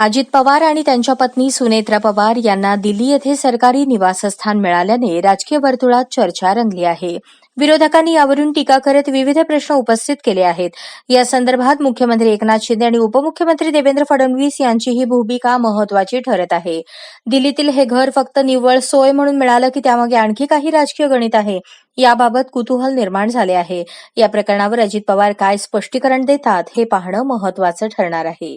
अजित पवार आणि त्यांच्या पत्नी सुनेत्रा पवार यांना दिल्ली येथे सरकारी निवासस्थान मिळाल्याने राजकीय वर्तुळात चर्चा रंगली आहे. विरोधकांनी यावरून टीका करत विविध प्रश्न उपस्थित केले आहेत. या संदर्भात मुख्यमंत्री एकनाथ शिंदे आणि उपमुख्यमंत्री देवेंद्र फडणवीस यांची ही भूमिका महत्वाची ठरत आहे. दिल्लीतील हे घर फक्त निव्वळ सोय म्हणून मिळालं की त्यामागे आणखी काही राजकीय गणित आहे. याबाबत कुतूहल निर्माण झाले आहे. या प्रकरणावर अजित पवार काय स्पष्टीकरण देतात हे पाहणं महत्वाचं ठरणार आहे.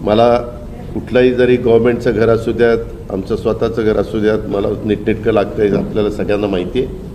मला कुठलंही जरी गव्हर्मेंटचं घर असू द्यात आमचं स्वतःचं घर असू द्यात मला नीटनेटकं लागतं हे आपल्याला सगळ्यांना माहिती आहे